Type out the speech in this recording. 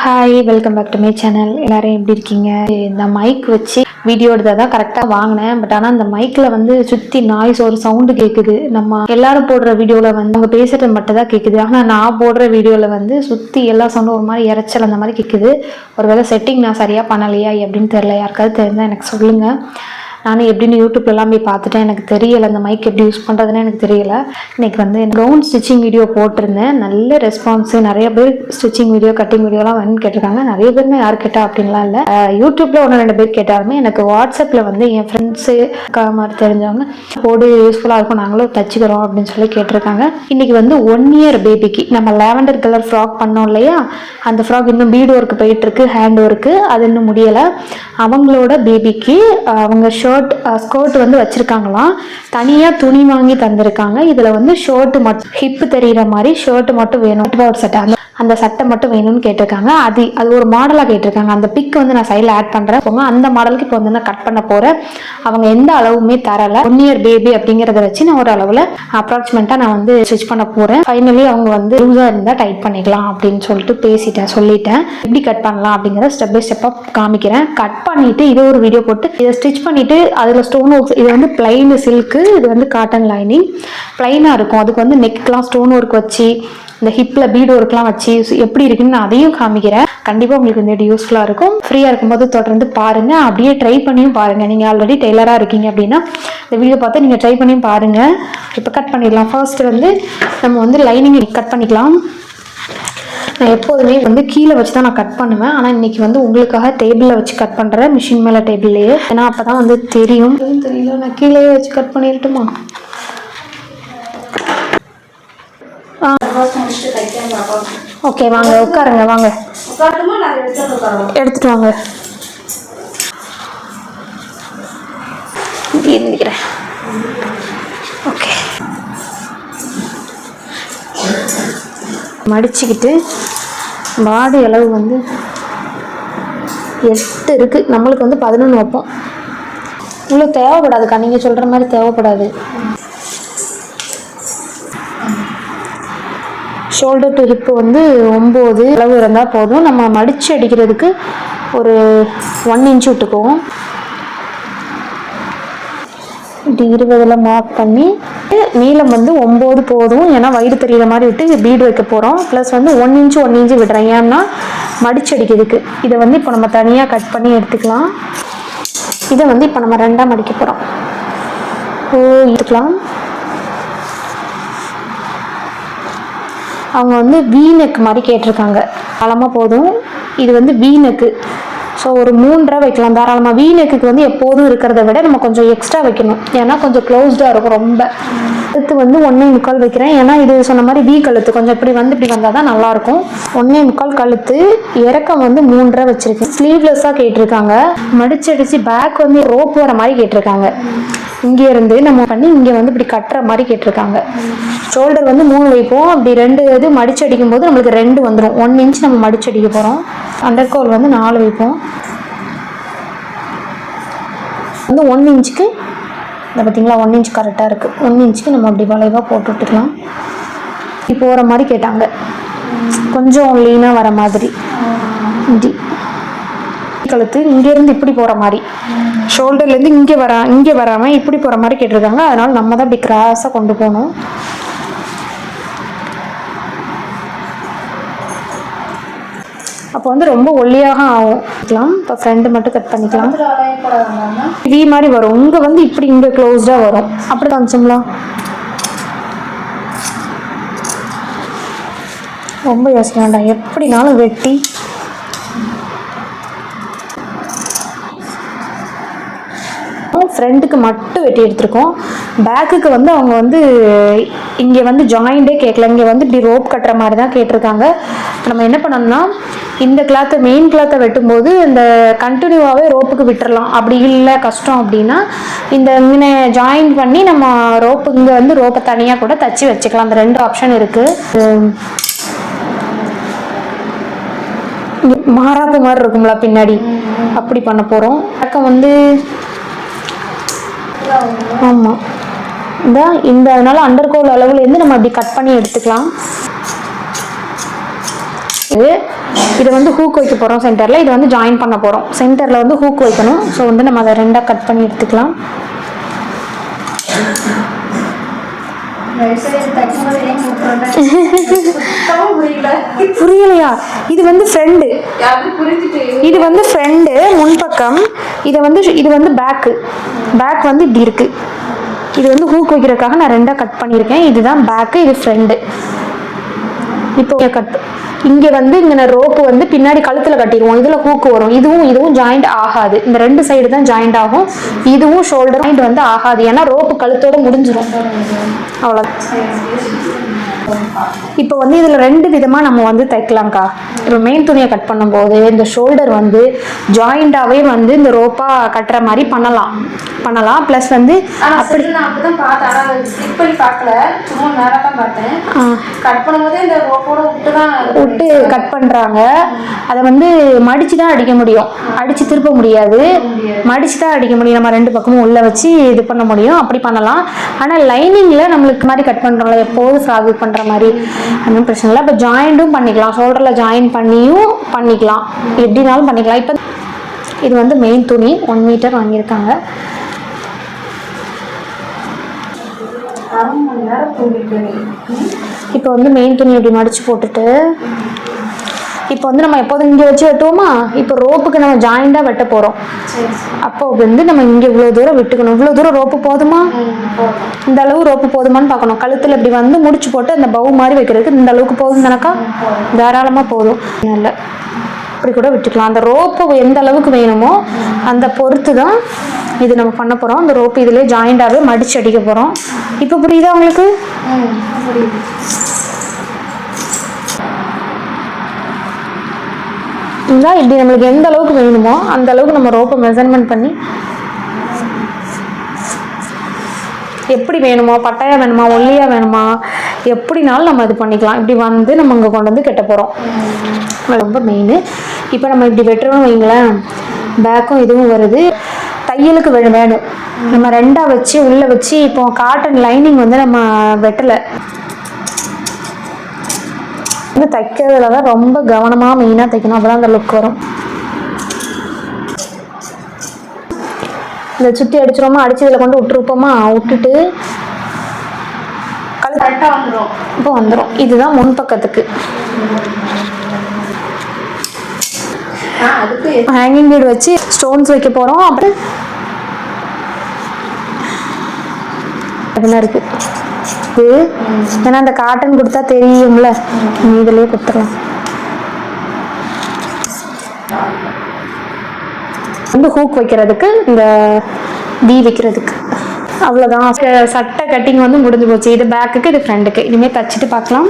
Hi welcome back to my channel எல்லாரும் எப்படி இருக்கீங்க? இந்த மைக் வச்சு வீடியோ எடுத்தால் தான் கரெக்டாக வாங்கினேன். பட் ஆனால் அந்த மைக்கில் வந்து சுற்றி நாய்ஸ் ஒரு சவுண்டு கேட்குது நம்ம எல்லாரும் போடுற வீடியோவில் வந்து அவங்க பேசுகிறது மட்டும் தான் கேட்குது ஆனால் நான் போடுற வீடியோவில் வந்து சுற்றி எல்லா சவுண்டும் ஒரு மாதிரி இறைச்சல் அந்த மாதிரி கேட்குது ஒருவேளை செட்டிங் நான் சரியாக பண்ணலையா எப்படின்னு தெரில யாருக்காவது தெரிஞ்சால் எனக்கு சொல்லுங்கள் நானும் எப்படின்னு யூடியூப்லலாம் போய் பார்த்துட்டேன். எனக்கு தெரியலை அந்த மைக் எப்படி யூஸ் பண்ணுறதுன்னு எனக்கு தெரியலை. இன்னைக்கு வந்து கவுன் ஸ்டிச்சிங் வீடியோ போட்டிருந்தேன். நல்ல ரெஸ்பான்ஸு நிறைய பேர் ஸ்டிச்சிங் வீடியோ கட்டிங் வீடியோலாம் வந்து கேட்டிருக்காங்க. நிறைய பேருமே யார் கேட்டா அப்படின்லாம் இல்லை. யூடியூப்பில் ஒன்று ரெண்டு பேர் கேட்டாலுமே எனக்கு வாட்ஸ்அப்பில் வந்து என் ஃப்ரெண்ட்ஸு மாதிரி தெரிஞ்சவங்க போடு யூஸ்ஃபுல்லாக இருக்கும் நாங்களும் தச்சுக்கிறோம் அப்படின்னு சொல்லி கேட்டிருக்காங்க. இன்றைக்கி வந்து ஒன் இயர் பேபிக்கு நம்ம லேவண்டர் கலர் ஃப்ராக் பண்ணோம் இல்லையா? அந்த ஃப்ராக் இன்னும் பீடு ஒர்க் போயிட்டுருக்கு ஹேண்ட் ஒர்க்கு அது இன்னும் முடியலை. அவங்களோட பேபிக்கு அவங்க ஷர்ட் ஸ்கர்ட் வந்து வச்சிருக்காங்களாம். தனியாக துணி வாங்கி தந்திருக்காங்க. இதில் வந்து ஷர்ட் மட்டும் ஹிப்பு தெரியுற மாதிரி ஷர்ட் மட்டும் வேணும். ஒரு சட்டை அந்த அந்த சட்டை மட்டும் வேணும்னு கேட்டிருக்காங்க. அது அது ஒரு மாடலாக கேட்டிருக்காங்க. அந்த பிக் வந்து நான் சைடில் ஆட் பண்ணுறேன் போங்க அந்த மாடலுக்கு இப்போ வந்து நான் கட் பண்ண போகிறேன் அவங்க எந்த அளவுமே தரலை. ஒன் இயர் பேபி அப்படிங்கிறத வச்சு நான் ஒரு அளவில் அப்ராக்சிமேட்டாக நான் வந்து ஸ்டிச் பண்ண போகிறேன் ஃபைனலி அவங்க வந்து லூஸாக இருந்தால் டைட் பண்ணிக்கலாம் அப்படின்னு சொல்லிட்டு பேசிட்டேன் சொல்லிட்டேன். எப்படி கட் பண்ணலாம் அப்படிங்கிறத ஸ்டெப் பை ஸ்டெப்பாக காமிக்கிறேன். கட் பண்ணிவிட்டு இதை ஒரு வீடியோ போட்டு இதை ஸ்டிச் பண்ணிவிட்டு அதில் ஸ்டோன் ஒர்க்ஸ் இது வந்து பிளைன் சில்க்கு இது வந்து காட்டன் லைனிங் பிளைனாக இருக்கும். அதுக்கு வந்து நெக்லாம் ஸ்டோன் ஒர்க் வச்சு இந்த ஹிப்பில் பீடு ஒர்க்லாம் வச்சு எப்படி இருக்குன்னு நான் அதையும் காமிக்கிறேன். கண்டிப்பாக உங்களுக்கு இந்த வீடியோ யூஸ்ஃபுல்லாக இருக்கும். ஃப்ரீயாக இருக்கும்போது தொடர்ந்து பாருங்கள் அப்படியே ட்ரை பண்ணியும் பாருங்கள் நீங்கள் ஆல்ரெடி டெய்லராக இருக்கீங்க அப்படின்னா இந்த வீடியோ பார்த்து நீங்கள் ட்ரை பண்ணியும் பாருங்கள் இப்போ கட் பண்ணிடலாம். ஃபர்ஸ்ட் வந்து நம்ம வந்து லைனிங் கட் பண்ணிக்கலாம். நான் எப்போதுமே வந்து கீழே வச்சு தான் நான் கட் பண்ணுவேன். ஆனால் இன்னைக்கு வந்து உங்களுக்காக டேபிளில் வச்சு கட் பண்ணுறேன் மிஷின் மேலே டேபிள்லேயே ஏன்னா அப்போ தான் வந்து தெரியும். தெரியல நான் கீழே வச்சு கட் பண்ணிடட்டுமா? ஓகே வாங்க உட்காருங்க வாங்க. எடுத்துட்டு வாங்க. இங்கே ஓகே. மடிச்சுக்கிட்டு மாடு அளவு வந்து எட்டு இருக்கு. நம்மளுக்கு வந்து பதினொன்று வைப்போம். இவ்வளோ தேவைப்படாதுக்கா. நீங்கள் சொல்கிற மாதிரி தேவைப்படாது. ஷோல்டர் டு ஹிப்பு வந்து ஒம்பது அளவு இருந்தால் போதும். நம்ம மடித்து அடிக்கிறதுக்கு ஒரு ஒன் இன்ச் விட்டுக்குவோம். இப்படி இருபதில் மார்க் பண்ணி நீளம் வந்து ஒம்பது போதும். ஏன்னா வயிறு தெரியுற மாதிரி விட்டு பீடு வைக்க போகிறோம் ப்ளஸ் வந்து ஒன் இன்ச்சு ஒன் இன்ச்சு விடுறேன். ஏன்னா மடிச்சடிக்கிறதுக்கு இதை வந்து இப்போ நம்ம தனியாக கட் பண்ணி எடுத்துக்கலாம். இதை வந்து இப்போ நம்ம ரெண்டாக மடிக்க போகிறோம் ஓ எடுத்துக்கலாம். அவங்க வந்து வீநெக் மாதிரி கேட்டிருக்காங்க. அளமாக போதும். இது வந்து வீநெக்கு ஸோ ஒரு மூன்றரை வைக்கலாம். தாராளமாக வீநெக்குக்கு வந்து எப்போதும் இருக்கிறத விட நம்ம கொஞ்சம் எக்ஸ்ட்ரா வைக்கணும். ஏன்னா கொஞ்சம் க்ளோஸ்டாக இருக்கும் ரொம்ப. அடுத்து வந்து ஒன்றே முக்கால் வைக்கிறேன். ஏன்னா இது சொன்ன மாதிரி வீ கழுத்து. கொஞ்சம் இப்படி வந்து இப்படி வந்தால் தான் நல்லாயிருக்கும். ஒன்றே முக்கால் கழுத்து இறக்கம் வந்து மூன்றரை வச்சுருக்கேன். ஸ்லீவ்லெஸ்ஸாக கேட்டிருக்காங்க. மடிச்சடிச்சு பேக் வந்து ரோப் வர மாதிரி கேட்டிருக்காங்க. இங்கே இருந்து நம்ம பண்ணி இங்கே வந்து இப்படி கட்டுற மாதிரி கேட்டிருக்காங்க. ஷோல்டர் வந்து மூணு வைப்போம். அப்படி ரெண்டு இது மடிச்சு அடிக்கும் போது நம்மளுக்கு ரெண்டு வந்துடும் ஒன் இன்ச் நம்ம மடிச்சு அடிக்க போகிறோம் அண்டர்கோல் வந்து நாலு வைப்போம். வந்து ஒன் இன்ச்சுக்கு இந்த பார்த்தீங்களா ஒன் இன்ச் கரெக்டாக இருக்குது ஒன் இன்ச்சுக்கு நம்ம அப்படி வளைவாக போட்டு விட்டுக்கலாம் இப்போ போகிற மாதிரி கேட்டாங்க. கொஞ்சம் லீனாக வர மாதிரி. இப்படி கழுத்து இங்கேருந்து இப்படி போகிற மாதிரி. ஷோல்டர்லேருந்து இங்கே வர இங்கே வராமல் இப்படி போகிற மாதிரி கேட்டிருக்காங்க. அதனால் நம்ம தான் இப்படி கிராஸாக கொண்டு போகணும். அப்போ வந்து ரொம்ப ஒல்லியாக ஆகும் இப்போ ஃப்ரெண்டு மட்டும் கட் பண்ணிக்கலாம். வி மாதிரி வரும். இங்கே வந்து இப்படி இங்கே க்ளோஸ்டாக வரும். அப்படி காமிச்சோம்லாம் ரொம்ப யோசிக்க வேண்டாம். எப்படினாலும் வெட்டி ஃப்ரெண்டுக்கு மட்டும் வெட்டி எடுத்திருக்கோம். பேக்குக்கு வந்து அவங்க வந்து இங்கே வந்து ஜாயிண்டே கேட்கல இங்கே வந்து இப்படி ரோப் கட்டுற மாதிரி தான் கேட்டிருக்காங்க. நம்ம என்ன பண்ணோம்னா இந்த கிளாத்தை மெயின் கிளாத்தை வெட்டும்போது இந்த கண்டினியூவாகவே ரோப்புக்கு விட்டுறலாம். அப்படி இல்லை கஷ்டம் அப்படின்னா இந்த இங்கே ஜாயின் பண்ணி நம்ம ரோப்பு இங்கே வந்து ரோப்பை தனியாக கூட தச்சு வச்சுக்கலாம். அந்த ரெண்டு ஆப்ஷன் இருக்குது மாறாத மாதிரி இருக்கும்ல பின்னாடி. அப்படி பண்ண போகிறோம் பக்கம் வந்து ஆமாம் இதான் இந்த அதனால அண்டர்கோல் அளவுலேருந்து நம்ம அப்படி கட் பண்ணி எடுத்துக்கலாம். இது இதை வந்து ஹூக் வைக்க போகிறோம் சென்டரில் இதை வந்து ஜாயின் பண்ண போகிறோம் சென்டரில் வந்து ஹூக் வைக்கணும். ஸோ வந்து நம்ம அதை ரெண்டாக கட் பண்ணி எடுத்துக்கலாம். புரியலையா? இது வந்து ஃப்ரெண்டு இது வந்து ஃப்ரெண்டு முன்பக்கம். இதை வந்து இது வந்து பேக்கு பேக் வந்து இப்படி இருக்கு. இது வந்து ஹூக் வைக்கிறதுக்காக நான் ரெண்டாக கட் பண்ணியிருக்கேன். இதுதான் பேக்கு இது ஃப்ரெண்டு இப்போ கட் இங்கே வந்து இங்கே ரோப்பு வந்து பின்னாடி கழுத்தில் கட்டிடுவோம். இதில் ஹூக்கு வரும். இதுவும் இதுவும் ஜாயிண்ட் ஆகாது. இந்த ரெண்டு சைடு தான் ஜாயிண்ட் ஆகும். இதுவும் ஷோல்டர் ஜாயிண்ட் வந்து ஆகாது. ஏன்னா ரோப்பு கழுத்தோட முடிஞ்சிரும். அவ்வளோ இப்போ வந்து இதில் ரெண்டு விதமாக நம்ம வந்து தைக்கலாம்க்கா. இப்போ மெயின் துணியை கட் பண்ணும்போது இந்த ஷோல்டர் வந்து ஜாயிண்டாகவே வந்து இந்த ரோப்பாக கட்டுற மாதிரி பண்ணலாம். பண்ணலாம். ப்ளஸ் வந்து சரி நான் பார்த்தேன். பண்ணி பார்க்கல. சும்மா நேரா தான் பார்த்தேன். கட் பண்ணும்போதே இந்த ரோப்போட விட்டு தான் விட்டு கட் பண்ணுறாங்க அதை வந்து மடித்து தான் அடிக்க முடியும். அடித்து திருப்ப முடியாது. மடித்து தான் அடிக்க முடியும். நம்ம ரெண்டு பக்கமும் உள்ளே வச்சு இது பண்ண முடியும். அப்படி பண்ணலாம். ஆனால் லைனிங்கில் நம்மளுக்கு மாதிரி கட் பண்ணுறோம்ல எப்போதும் ஃப்ராக் பண்ணுற மாதிரி. ஒன்றும் பிரச்சனை இல்லை. இப்போ ஜாயிண்ட்டும் பண்ணிக்கலாம். ஷோல்டரில் ஜாயின் பண்ணியும் பண்ணிக்கலாம். எப்படினாலும் பண்ணிக்கலாம். இப்போ இது வந்து மெயின் துணி. ஒன் மீட்டர் வாங்கியிருக்காங்க. அரை மணி நேரம் தூங்கிட்டு இப்போ வந்து மெயின் துணி இப்படி மடிச்சு போட்டுட்டு இப்போ வந்து நம்ம எப்போதும் இங்கே வச்சு வெட்டுவோமா? இப்போ ரோப்புக்கு நம்ம ஜாயிண்டாக வெட்ட போகிறோம் அப்போ வந்து நம்ம இங்கே இவ்வளோ தூரம் விட்டுக்கணும். இவ்வளோ தூரம் ரோப்பு போதுமா? இந்த அளவு ரோப்பு போதுமான்னு பார்க்கணும். கழுத்தில் இப்படி வந்து முடிச்சு போட்டு அந்த பவு மாதிரி வைக்கிறதுக்கு இந்த அளவுக்கு போதும் தானக்கா? தாராளமாக போதும். நல்ல இப்படி கூட விட்டுக்கலாம். அந்த ரோப்பு எந்த அளவுக்கு வேணுமோ அந்த பொறுத்து தான் இது நம்ம பண்ண போகிறோம் அந்த ரோப்பு இதிலே ஜாயிண்டாகவே மடிச்சு அடிக்க போகிறோம் இப்போ புரியுதா உங்களுக்கு? ம் இருந்தா இப்படி நம்மளுக்கு எந்த அளவுக்கு வேணுமோ அந்த அளவுக்கு நம்ம ரோப்பை மெஷர்மெண்ட் பண்ணி எப்படி வேணுமோ பட்டாயா வேணுமா ஒல்லியா வேணுமா எப்படினாலும் நம்ம இது பண்ணிக்கலாம். இப்படி வந்து நம்ம இங்கே கொண்டு வந்து கெட்ட போகிறோம் ரொம்ப மெயின் இப்போ நம்ம இப்படி வெட்டுறோம்னு வைங்களேன் பேக்கும் இதுவும் வருது. தையலுக்கு வே- வேணும். நம்ம ரெண்டாக வச்சு உள்ளே வச்சு இப்போ காட்டன் லைனிங் வந்து நம்ம வெட்டலை. வந்து தைக்கிறதுல தான் ரொம்ப கவனமாக மெயினாக தைக்கணும். அப்பதான் அந்த லுக் வரும். இந்த சுற்றி அடிச்சிரோமா அடிச்சு இதில் கொண்டு விட்டுருப்போமா? விட்டுட்டு கழு கரெக்டாக வந்துடும் இப்போ வந்துடும் இதுதான் முன்பக்கத்துக்கு ஹேங்கிங் பீட் வச்சு ஸ்டோன்ஸ் வைக்க போகிறோம் அப்புறம் அதெல்லாம் இருக்கு. இது ஏன்னா அந்த காட்டன் கொடுத்தா தெரியும்ல. நீ இதுலயே கொடுத்துடலாம். வந்து ஹூக் வைக்கிறதுக்கு இந்த டி வைக்கிறதுக்கு. அவ்வளோதான் சட்டை கட்டிங் வந்து முடிஞ்சு போச்சு. இது பேக்குக்கு இது ஃப்ரண்ட்டுக்கு இனிமேல் தச்சுட்டு பார்க்கலாம்.